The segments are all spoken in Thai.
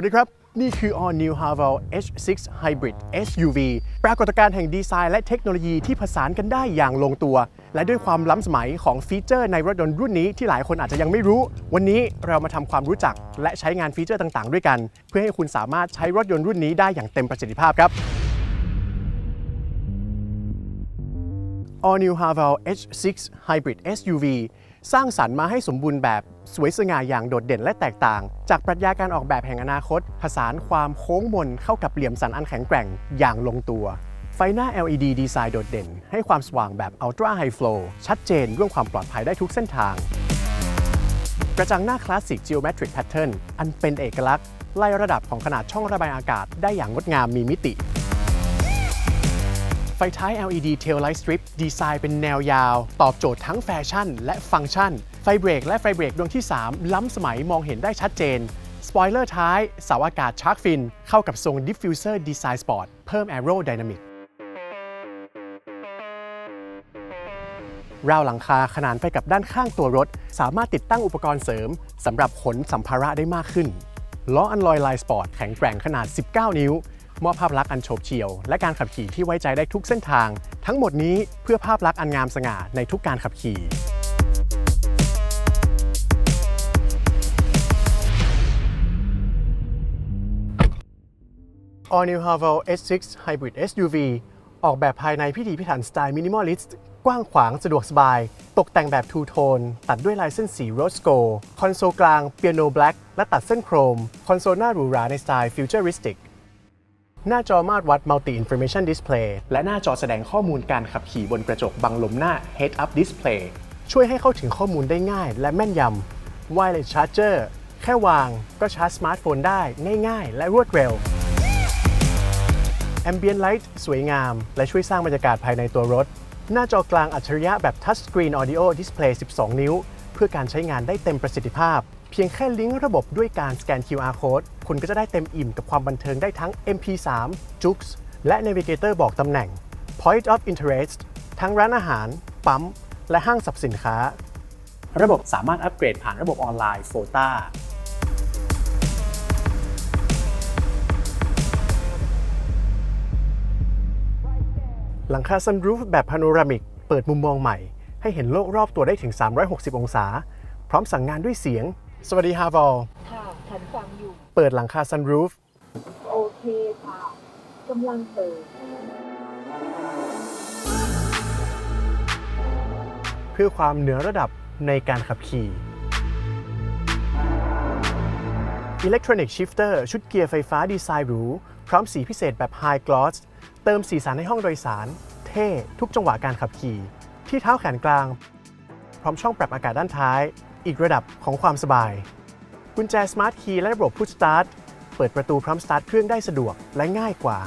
วัสดีครับ นี่คือ All New Haval H6 Hybrid SUV ปรากฏการณ์แห่งดีไซน์และเทคโนโลยีที่ผสานกันได้อย่างลงตัว และด้วยความล้ำสมัยของฟีเจอร์ในรถยนต์รุ่นนี้ที่หลายคนอาจจะยังไม่รู้ วันนี้เรามาทำความรู้จักและใช้งานฟีเจอร์ต่างๆ ด้วยกัน เพื่อให้คุณสามารถใช้รถยนต์รุ่นนี้ได้อย่างเต็มประสิทธิภาพครับ All New Haval H6 Hybrid SUV สร้างสรรค์มาให้สมบูรณ์แบบ สวยสง่าอย่างโดดเด่นและแตกต่าง จากปรัชญาการออกแบบแห่งอนาคต ผสานความโค้งมนเข้ากับเหลี่ยมสันอันแข็งแกร่งอย่างลงตัว ไฟหน้า LED ดีไซน์โดดเด่น ให้ความสว่างแบบ Ultra High Flow ชัดเจนเรื่องความปลอดภัยได้ทุกเส้นทาง กระจังหน้าคลาสสิก Geometric Pattern อันเป็นเอกลักษณ์ไล่ระดับของขนาดช่องระบายอากาศได้อย่างงดงามมีมิติไฟท้าย LED Tail Light Strip ดีไซน์เป็นแนวยาว ตอบโจทย์ทั้งแฟชั่น และฟังก์ชัน ไฟเบรกและไฟเบรกดวงที่ 3 ล้ำสมัยมองเห็นได้ชัดเจน สปอยเลอร์ท้าย เสาอากาศชาร์กฟิน เข้ากับทรง Diffuser Design Sport เพิ่ม Aerodynamic ราวหลังคาขนานไปกับด้านข้างตัวรถ สามารถติดตั้งอุปกรณ์เสริมสำหรับขนสัมภาระได้มากขึ้นล้ออันลอยไลสปอร์ตแข็งแกร่งขนาด 19 นิ้ว มอบภาพลักษณ์อันโฉบเฉี่ยว และการขับขี่ที่ไว้ใจได้ทุกเส้นทาง ทั้งหมดนี้เพื่อภาพลักษณ์อันงามสง่าในทุกการขับขี่ All New Haval H6 Hybrid SUV ออกแบบภายในพิถีพิถันสไตล์มินิมอลิสต์กว้างขวางสะดวกสบาย ตกแต่งแบบทูโทน ตัดด้วยลายเส้นสีโรสโกคอนโซลกลางเปียโนแบล็กและตัดเส้นโครม คอนโซลหน้าหรูหราในสไตล์ฟิวเจอริสติกหน้าจอมาตรวัด Multi Information Display และหน้าจอแสดงข้อมูลการขับขี่บนกระจกบังลมหน้า Head Up Display ช่วยให้เข้าถึงข้อมูลได้ง่ายและแม่นยำ Wireless Charger แค่วางก็ชาร์จสมาร์ทโฟนได้ง่าย ๆ และรวดเร็ว Ambient Light สวยงาม และช่วยสร้างบรรยากาศภายในตัวรถ หน้าจอกลางอัจฉริยะแบบ Touch Screen Audio Display 12 นิ้ว เพื่อการใช้งานได้เต็มประสิทธิภาพ เพียงแค่ลิงก์ระบบด้วยการสแกน QR Code คุณก็จะได้เต็มอิ่มกับความบันเทิงได้ทั้ง MP3 JUX และ Navigator บอกตำแหน่ง Point of Interest ทั้งร้านอาหาร ปั๊ม และห้างสรรพสินค้า ระบบสามารถอัปเกรดผ่านระบบออนไลน์ FOTA หลังคาซันรูฟแบบพาโนรามิก เปิดมุมมองใหม่ ให้เห็นโลกรอบตัวได้ถึง 360 องศา พร้อมสั่งงานด้วยเสียง สวัสดีฮาวอลค่ะฉันฟังอยู่ เปิดหลังคาซันรูฟ โอเคค่ะกำลังเปิด เพื่อความเหนือระดับในการขับขี่ Electronic Shifter ชุดเกียร์ไฟฟ้าดีไซน์หรู พร้อมสีพิเศษแบบ High Gloss เติมสีสันในห้องโดยสาร เท่ทุกจังหวะการขับขี่ ที่เท้าแขนกลาง พร้อมช่องปรับอากาศด้านท้าย อีกระดับของความสบาย กุญแจ Smart Key และระบบ Push Start เปิดประตูพร้อมสตาร์ทเครื่องได้สะดวกและง่ายกว่า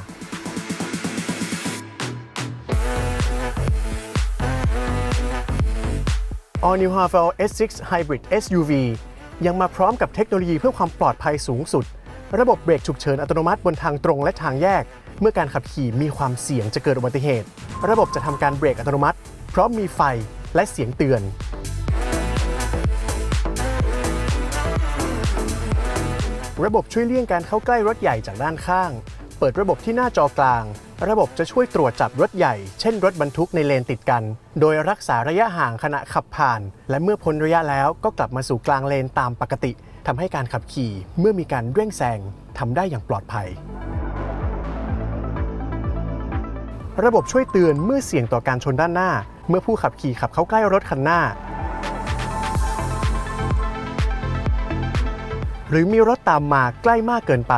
All New Haval S6 Hybrid SUV ยังมาพร้อมกับเทคโนโลยีเพื่อความปลอดภัยสูงสุด ระบบเบรกฉุกเฉินอัตโนมัติบนทางตรงและทางแยก เมื่อการขับขี่มีความเสี่ยงจะเกิดอุบัติเหตุ ระบบจะทำการเบรกอัตโนมัติพร้อมมีไฟและเสียงเตือนระบบช่วยเลี่ยงการเข้าใกล้รถใหญ่จากด้านข้าง เปิดระบบที่หน้าจอกลาง ระบบจะช่วยตรวจจับรถใหญ่ เช่นรถบรรทุกในเลนติดกัน โดยรักษาระยะห่างขณะขับผ่าน และเมื่อพ้นระยะแล้วก็กลับมาสู่กลางเลนตามปกติ ทำให้การขับขี่เมื่อมีการเร่งแซงทำได้อย่างปลอดภัย ระบบช่วยเตือนเมื่อเสี่ยงต่อการชนด้านหน้า เมื่อผู้ขับขี่ขับเข้าใกล้รถคันหน้า หรือมีรถตามมาใกล้มากเกินไป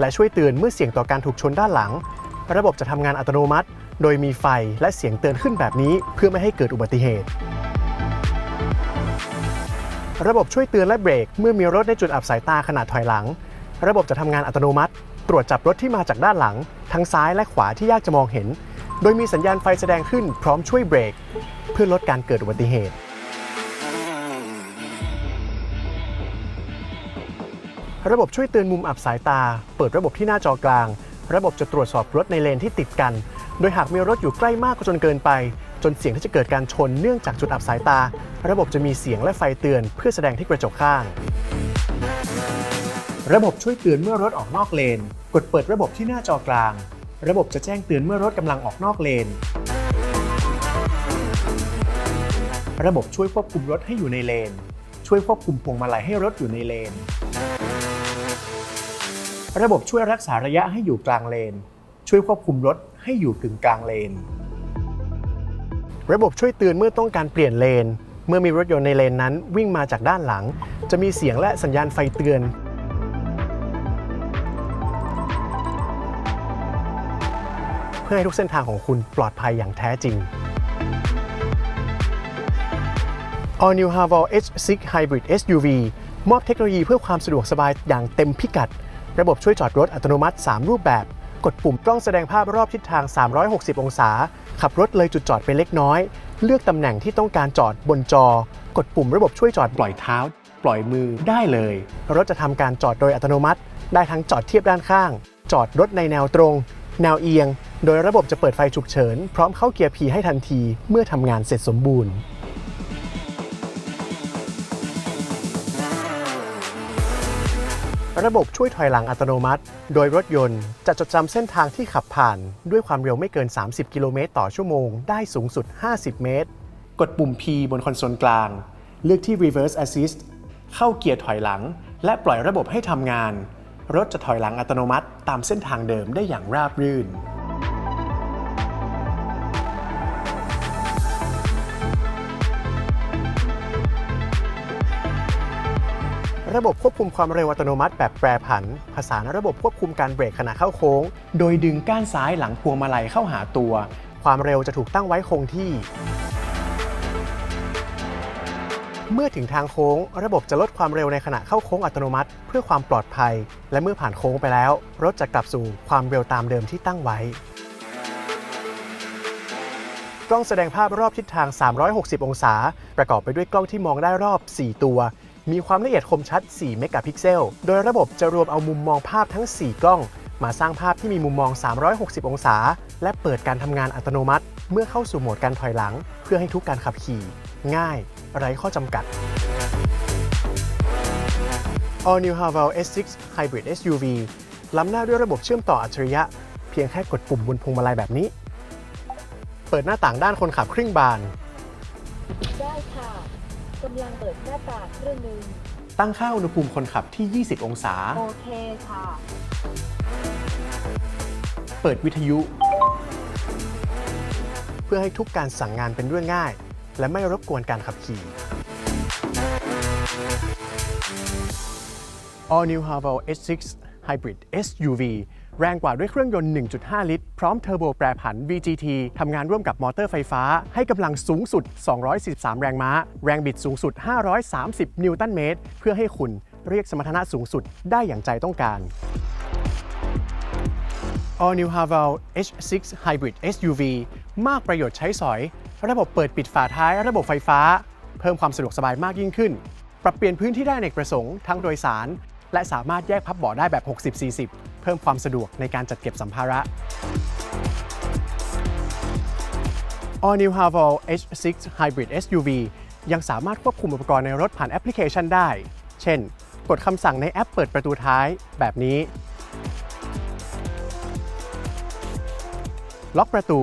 และช่วยเตือนเมื่อเสี่ยงต่อการถูกชนด้านหลัง ระบบจะทำงานอัตโนมัติ โดยมีไฟและเสียงเตือนขึ้นแบบนี้เพื่อไม่ให้เกิดอุบัติเหตุ ระบบช่วยเตือนและเบรก เมื่อมีรถในจุดอับสายตาขณะถอยหลัง ระบบจะทำงานอัตโนมัติ ตรวจจับรถที่มาจากด้านหลัง ทั้งซ้ายและขวาที่ยากจะมองเห็น โดยมีสัญญาณไฟแสดงขึ้นพร้อมช่วยเบรก เพื่อลดการเกิดอุบัติเหตุ ระบบช่วยเตือนมุมอับสายตา เปิดระบบที่หน้าจอกลาง ระบบจะตรวจสอบรถในเลนที่ติดกัน โดยหากมีรถอยู่ใกล้มากจนเกินไป จนเสี่ยงที่จะเกิดการชนเนื่องจากจุดอับสายตา ระบบจะมีเสียงและไฟเตือนเพื่อแสดงที่กระจกข้าง ระบบช่วยเตือนเมื่อรถออกนอกเลน กดเปิดระบบที่หน้าจอกลาง ระบบจะแจ้งเตือนเมื่อรถกำลังออกนอกเลน ระบบช่วยควบคุมรถให้อยู่ในเลน ช่วยควบคุมพวงมาลัยให้รถอยู่ในเลน ระบบช่วยรักษาระยะให้อยู่กลางเลน ช่วยควบคุมรถให้อยู่กึ่งกลางเลน ระบบช่วยเตือนเมื่อต้องการเปลี่ยนเลน เมื่อมีรถยนต์ในเลนนั้น วิ่งมาจากด้านหลัง จะมีเสียงและสัญญาณไฟเตือน เพื่อให้ทุกเส้นทางของคุณปลอดภัยอย่างแท้จริง All New Haval H6 Hybrid SUV มอบเทคโนโลยีเพื่อความสะดวกสบายอย่างเต็มพิกัด ระบบช่วยจอดรถอัตโนมัติ 3 รูปแบบ กดปุ่มกล้องแสดงภาพรอบทิศทาง 360 องศา ขับรถเลยจุดจอดไปเล็กน้อย เลือกตำแหน่งที่ต้องการจอดบนจอ กดปุ่มระบบช่วยจอดปล่อยเท้า ปล่อยมือได้เลย รถจะทำการจอดโดยอัตโนมัติ ได้ทั้งจอดเทียบด้านข้าง จอดรถในแนวตรง แนวเอียง โดยระบบจะเปิดไฟฉุกเฉิน พร้อมเข้าเกียร์ P ให้ทันที เมื่อทำงานเสร็จสมบูรณ์ ระบบช่วยถอยหลังอัตโนมัติ โดยรถยนต์จะจดจำเส้นทางที่ขับผ่าน ด้วยความเร็วไม่เกิน 30 กิโลเมตรต่อชั่วโมง ได้สูงสุด 50 เมตร กดปุ่ม P บนคอนโซลกลาง เลือกที่ Reverse Assist เข้าเกียร์ถอยหลัง และปล่อยระบบให้ทำงาน รถจะถอยหลังอัตโนมัติ ตามเส้นทางเดิมได้อย่างราบรื่น ระบบควบคุมความเร็วอัตโนมัติแบบแปรผัน ผสานระบบควบคุมการเบรกขณะเข้าโค้ง โดยดึงก้านซ้ายหลังพวงมาลัยเข้าหาตัว ความเร็วจะถูกตั้งไว้คงที่ เมื่อถึงทางโค้ง ระบบจะลดความเร็วในขณะเข้าโค้งอัตโนมัติ เพื่อความปลอดภัย และเมื่อผ่านโค้งไปแล้ว รถจะกลับสู่ความเร็วตามเดิมที่ตั้งไว้กล้องแสดงภาพรอบทิศทาง 360 องศา ประกอบไปด้วยกล้องที่มองได้รอบ 4 ตัว มีความละเอียดคมชัด 4 เมกะพิกเซล โดยระบบจะรวมเอามุมมองภาพทั้ง 4 กล้อง มาสร้างภาพที่มีมุมมอง 360 องศา และเปิดการทำงานอัตโนมัติ เมื่อเข้าสู่โหมดการถอยหลัง เพื่อให้ทุกการขับขี่ ง่าย ไร้ข้อจำกัด All New Haval S6 Hybrid SUV ล้ำหน้าด้วยระบบเชื่อมต่ออัจฉริยะ เพียงแค่กดปุ่มบนพวงมาลัยแบบนี้ เปิดหน้าต่างด้านคนขับครึ่งบานำลังเปิดหน้าต่างเครื่องหนึ่งตั้งค่าอุณหภูมิคนขับที่ 20 องศา โอเคค่ะ เปิดวิทยุ เพื่อให้ทุกการสั่งงานเป็นเรื่องง่าย และไม่รบกวนการขับขี่ All New Haval S6 Hybrid SUV แรงกว่าด้วยเครื่องยนต์ 1.5 ลิตร พร้อมเทอร์โบแปรผัน VGT ทำงานร่วมกับมอเตอร์ไฟฟ้า ให้กำลังสูงสุด 243 แรงม้า แรงบิดสูงสุด 530 นิวตันเมตร เพื่อให้คุณเรียกสมรรถนะสูงสุดได้อย่างใจต้องการ All New Haval H6 Hybrid SUV มากประโยชน์ใช้สอย ระบบเปิดปิดฝาท้าย ระบบไฟฟ้า เพิ่มความสะดวกสบายมากยิ่งขึ้น ปรับเปลี่ยนพื้นที่ได้ในประสงค์ทั้งโดยสาร และสามารถแยกพับเบาะได้แบบ 60-40 เพิ่มความสะดวกในการจัดเก็บสัมภาระ All New Haval H6 Hybrid SUV ยังสามารถควบคุมอุปกรณ์ในรถผ่านแอปพลิเคชันได้ เช่น กดคำสั่งในแอปเปิดประตูท้ายแบบนี้ ล็อกประตู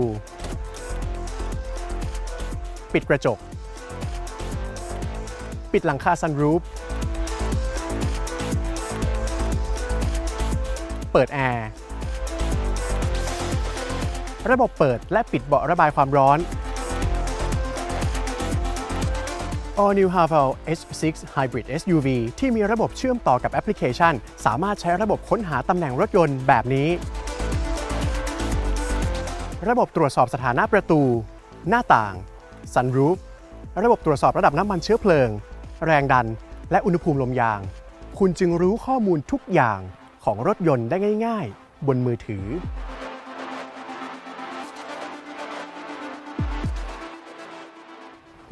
ปิดกระจก ปิดหลังคาซันรูฟ เปิดแอร์ ระบบเปิดและปิดเบาะระบายความร้อน All New Haval H6 Hybrid SUV ที่มีระบบเชื่อมต่อกับแอปพลิเคชัน สามารถใช้ระบบค้นหาตำแหน่งรถยนต์แบบนี้ ระบบตรวจสอบสถานะประตู หน้าต่างซันรูฟระบบตรวจสอบระดับน้ำมันเชื้อเพลิง แรงดัน และอุณหภูมิลมยาง คุณจึงรู้ข้อมูลทุกอย่าง ของรถยนต์ได้ง่าย ๆ บนมือถือ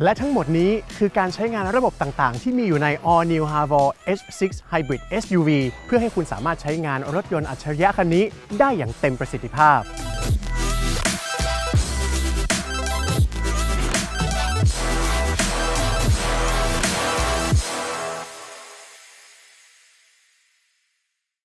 และทั้งหมดนี้คือการใช้งานระบบต่างๆ ที่มีอยู่ใน All New Haval H6 Hybrid SUV เพื่อให้คุณสามารถใช้งานรถยนต์อัจฉริยะคันนี้ได้อย่างเต็มประสิทธิภาพ